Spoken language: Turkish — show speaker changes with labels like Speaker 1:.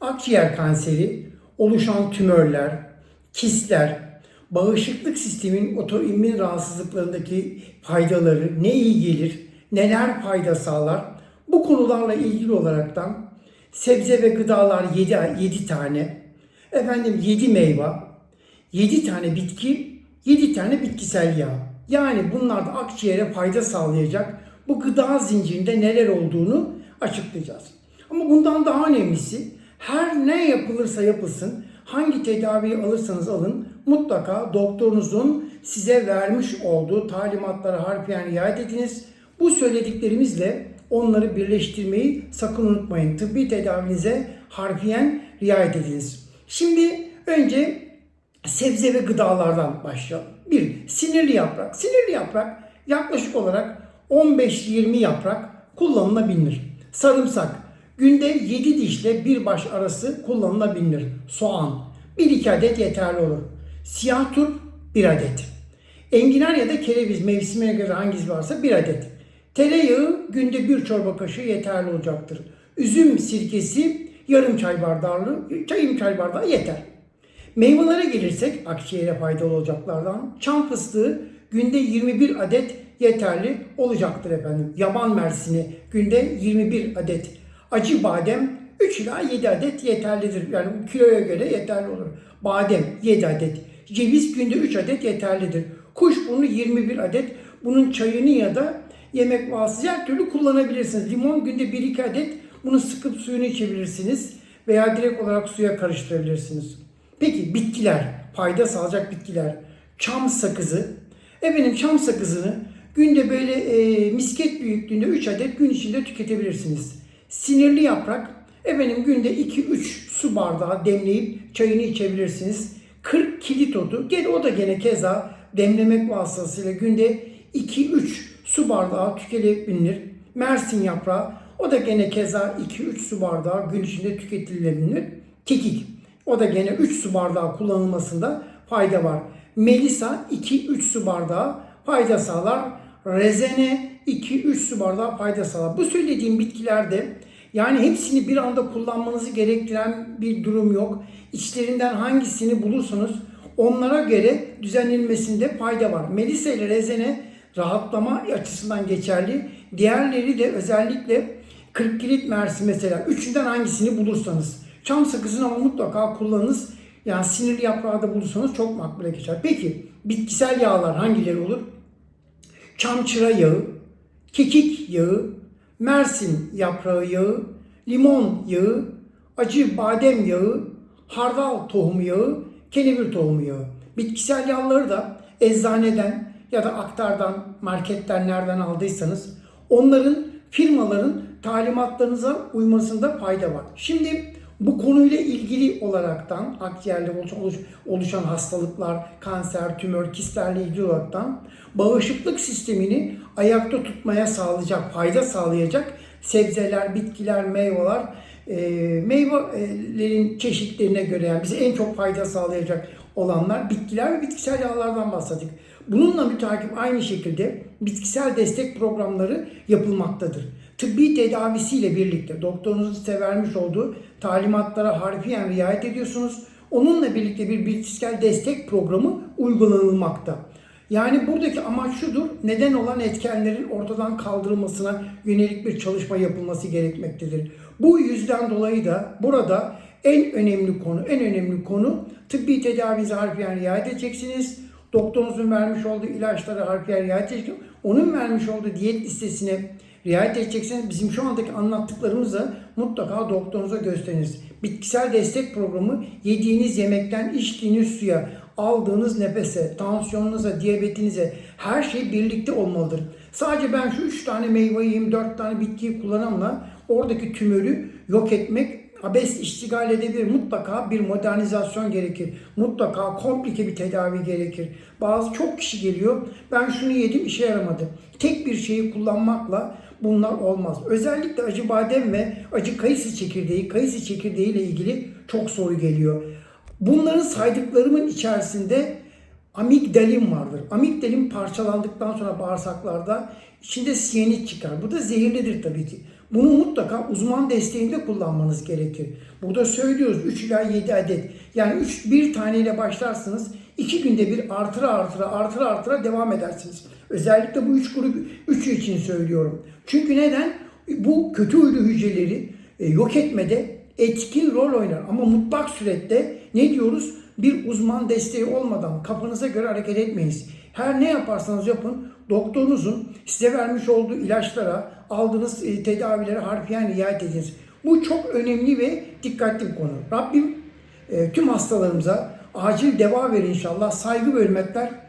Speaker 1: akciğer kanseri, oluşan tümörler, kistler, bağışıklık sistemin otoimmün rahatsızlıklarındaki faydaları, ne iyi gelir, neler fayda sağlar, bu konularla ilgili olaraktan sebze ve gıdalar 7, 7 tane, efendim 7 meyve, 7 tane bitki, 7 tane bitkisel yağ. Yani bunlar da akciğere fayda sağlayacak bu gıda zincirinde neler olduğunu açıklayacağız. Ama bundan daha önemlisi her ne yapılırsa yapılsın, hangi tedaviyi alırsanız alın mutlaka doktorunuzun size vermiş olduğu talimatlara harfiyen riayet ediniz. Bu söylediklerimizle onları birleştirmeyi sakın unutmayın. Tıbbi tedavinize harfiyen riayet ediniz. Şimdi önce sebze ve gıdalardan başlayalım. Bir, sinirli yaprak. Sinirli yaprak yaklaşık olarak 15-20 yaprak kullanılabilir. Sarımsak günde 7 dişle bir baş arası kullanılabilir. Soğan 1-2 adet yeterli olur. Siyah turp 1 adet. Enginar ya da kereviz mevsimine göre hangisi varsa 1 adet. Tereyağı günde 1 çorba kaşığı yeterli olacaktır. Üzüm sirkesi yarım çay bardağı, çayım çay bardağı yeter. Meyvelere gelirsek akciğere faydalı olacaklardan çam fıstığı günde 21 adet yeterli olacaktır efendim. Yaban mersini günde 21 adet. Acı badem 3 ila 7 adet yeterlidir. Yani kiloya göre yeterli olur. Badem 7 adet. Ceviz günde 3 adet yeterlidir. Kuşburnu 21 adet. Bunun çayını ya da yemek vasıtası her türlü kullanabilirsiniz. Limon günde 1-2 adet. Bunu sıkıp suyunu içebilirsiniz. Veya direkt olarak suya karıştırabilirsiniz. Peki bitkiler, fayda sağlayacak bitkiler. Çam sakızı. Efendim çam sakızını günde böyle e, misket büyüklüğünde 3 adet gün içinde tüketebilirsiniz. Sinirli yaprak efendim günde 2-3 su bardağı demleyip çayını içebilirsiniz. 40 kilit otu, gene o da gene keza demlemek vasıtasıyla günde 2-3 su bardağı tüketilebilir. Mersin yaprağı, o da gene keza 2-3 su bardağı gün içinde tüketilebilir. Kekik, o da gene 3 su bardağı kullanılmasında fayda var. Melisa 2-3 su bardağı fayda sağlar. Rezene 2-3 su bardağı fayda sağlar. Bu söylediğim bitkilerde yani hepsini bir anda kullanmanızı gerektiren bir durum yok. İçlerinden hangisini bulursanız onlara göre düzenlenmesinde fayda var. Melisa ile rezene rahatlama açısından geçerli. Diğerleri de özellikle 40 kilit mersi mesela. Üçünden hangisini bulursanız. Çam sakızını ama mutlaka kullanınız. Yani sinirli yaprağı da bulursanız çok makbule geçer. Peki bitkisel yağlar hangileri olur? Çam çıra yağı, kekik yağı, mersin yaprağı yağı, limon yağı, acı badem yağı, hardal tohumu yağı, kenevir tohumu yağı. Bitkisel yağları da eczaneden ya da aktardan, marketten nereden aldıysanız onların firmaların talimatlarınıza uymasında fayda var. Şimdi bu konuyla ilgili olaraktan akciğerde oluşan, oluşan hastalıklar, kanser, tümör, kistlerle ilgili olaraktan bağışıklık sistemini ayakta tutmaya sağlayacak, fayda sağlayacak sebzeler, bitkiler, meyveler, e, meyvelerin çeşitlerine göre yani bize en çok fayda sağlayacak olanlar bitkiler ve bitkisel yağlardan bahsettik. Bununla mütakip aynı şekilde bitkisel destek programları yapılmaktadır. Tıbbi tedavisiyle birlikte doktorunuzun size vermiş olduğu talimatlara harfiyen riayet ediyorsunuz. Onunla birlikte bir bitkisel destek programı uygulanılmakta. Yani buradaki amaç şudur, neden olan etkenlerin ortadan kaldırılmasına yönelik bir çalışma yapılması gerekmektedir. Bu yüzden dolayı da burada en önemli konu, en önemli konu tıbbi tedavinize harfiyen riayet edeceksiniz. Doktorunuzun vermiş olduğu ilaçlara harfiyen riayet edeceksiniz. Onun vermiş olduğu diyet listesine riayet edeceksiniz. Bizim şu andaki anlattıklarımızı mutlaka doktorunuza gösteriniz. Bitkisel destek programı yediğiniz yemekten içtiğiniz suya, aldığınız nefese, tansiyonunuza, diyabetinize her şey birlikte olmalıdır. Sadece ben şu 3 tane meyve yiyeyim, 4 tane bitkiyi kullanamla oradaki tümörü yok etmek abes iştigal edebilir. Mutlaka bir modernizasyon gerekir. Mutlaka komplike bir tedavi gerekir. Bazı çok kişi geliyor. Ben şunu yedim işe yaramadı. Tek bir şeyi kullanmakla bunlar olmaz. Özellikle acı badem ve acı kayısı çekirdeği, kayısı çekirdeği ile ilgili çok soru geliyor. Bunların saydıklarımın içerisinde amigdalin vardır. Amigdalin parçalandıktan sonra bağırsaklarda içinde siyanit çıkar. Bu da zehirlidir tabii ki. Bunu mutlaka uzman desteğinde kullanmanız gerekir. Burada söylüyoruz 3 ila 7 adet. Yani 3 bir taneyle başlarsınız. 2 günde bir artıra artıra artıra artıra devam edersiniz. Özellikle bu 3 grup 3 için söylüyorum. Çünkü neden? Bu kötü huylu hücreleri e, yok etmede etkin rol oynar. Ama mutlak surette ne diyoruz? Bir uzman desteği olmadan kafanıza göre hareket etmeyiz. Her ne yaparsanız yapın doktorunuzun size vermiş olduğu ilaçlara, aldığınız e, tedavilere harfiyen riayet ediniz. Bu çok önemli ve dikkatli bir konu. Rabbim e, tüm hastalarımıza acil deva verir inşallah. Saygı ve hürmetler.